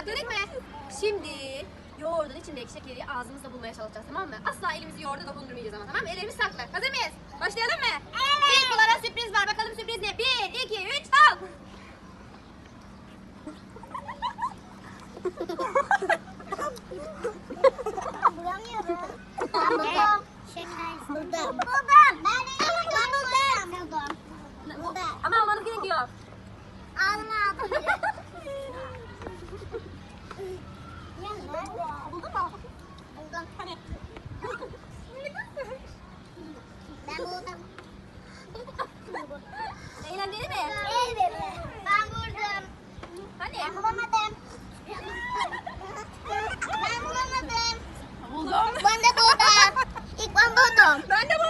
kadar gerek mi? Şimdi yoğurdun içindeki şekeri ağzımızla bulmaya çalışacağız tamam mı? Asla elimizi yoğurda dokundurmayacağız ama tamam mı? Ellerimiz saklı. Hazır mıyız? Başlayalım mı? Evet. İlk olarak sürpriz var. Bakalım sürpriz ne? Bir, iki, üç, al. Bulamıyorum. Buldum. Buldum. Ben de 나무 나무.